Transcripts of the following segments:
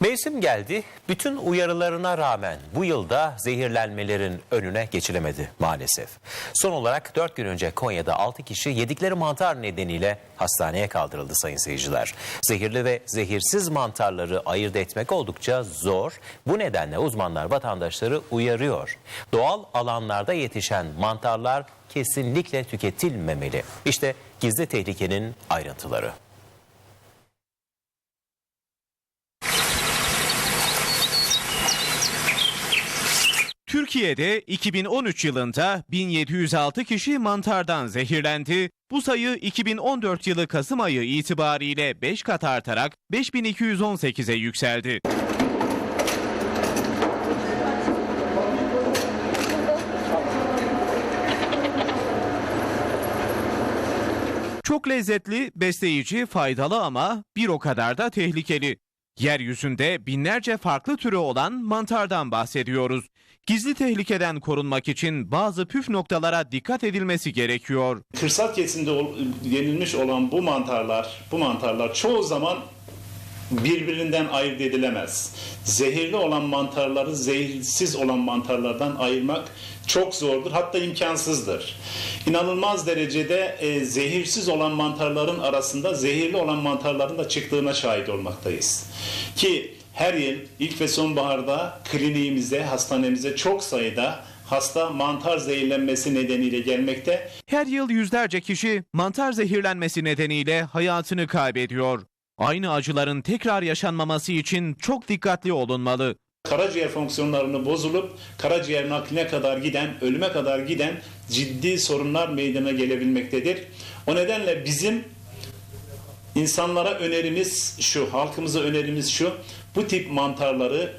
Mevsim geldi. Bütün uyarılarına rağmen bu yılda zehirlenmelerin önüne geçilemedi maalesef. Son olarak 4 gün önce Konya'da 6 kişi yedikleri mantar nedeniyle hastaneye kaldırıldı sayın seyirciler. Zehirli ve zehirsiz mantarları ayırt etmek oldukça zor. Bu nedenle uzmanlar vatandaşları uyarıyor. Doğal alanlarda yetişen mantarlar kesinlikle tüketilmemeli. İşte gizli tehlikenin ayrıntıları. Türkiye'de 2013 yılında 1706 kişi mantardan zehirlendi. Bu sayı 2014 yılı Kasım ayı itibariyle 5 kat artarak 5218'e yükseldi. Çok lezzetli, besleyici, faydalı ama bir o kadar da tehlikeli. Yeryüzünde binlerce farklı türü olan mantardan bahsediyoruz. Gizli tehlikeden korunmak için bazı püf noktalara dikkat edilmesi gerekiyor. Kırsal kesimde yenilmiş olan bu mantarlar, bu mantarlar çoğu zaman birbirinden ayırt edilemez. Zehirli olan mantarları zehirsiz olan mantarlardan ayırmak çok zordur, hatta imkansızdır. İnanılmaz derecede e, zehirsiz olan mantarların arasında zehirli olan mantarların da çıktığına şahit olmaktayız. Ki her yıl ilk ve sonbaharda kliniğimize, hastanemize çok sayıda hasta mantar zehirlenmesi nedeniyle gelmekte. Her yıl yüzlerce kişi mantar zehirlenmesi nedeniyle hayatını kaybediyor. Aynı acıların tekrar yaşanmaması için çok dikkatli olunmalı. karaciğer fonksiyonlarını bozulup karaciğer nakline kadar giden, ölüme kadar giden ciddi sorunlar meydana gelebilmektedir. O nedenle bizim insanlara önerimiz şu, halkımıza önerimiz şu, bu tip mantarları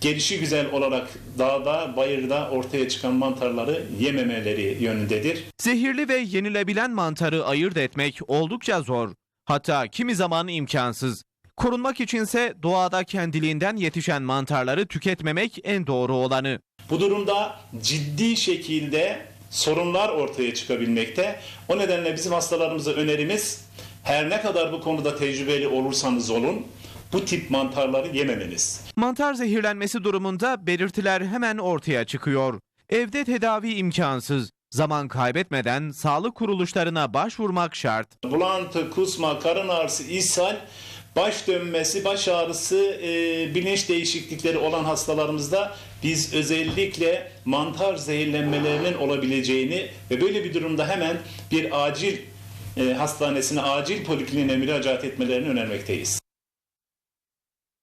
gelişi güzel olarak dağda, bayırda ortaya çıkan mantarları yememeleri yönündedir. Zehirli ve yenilebilen mantarı ayırt etmek oldukça zor. Hatta kimi zaman imkansız. Korunmak içinse doğada kendiliğinden yetişen mantarları tüketmemek en doğru olanı. Bu durumda ciddi şekilde sorunlar ortaya çıkabilmekte. O nedenle bizim hastalarımıza önerimiz her ne kadar bu konuda tecrübeli olursanız olun bu tip mantarları yememeniz. Mantar zehirlenmesi durumunda belirtiler hemen ortaya çıkıyor. Evde tedavi imkansız. Zaman kaybetmeden sağlık kuruluşlarına başvurmak şart. Bulantı, kusma, karın ağrısı, ishal, baş dönmesi, baş ağrısı, e, bilinç değişiklikleri olan hastalarımızda biz özellikle mantar zehirlenmelerinin olabileceğini ve böyle bir durumda hemen bir acil e, hastanesine, acil polikliniğe müracaat etmelerini önermekteyiz.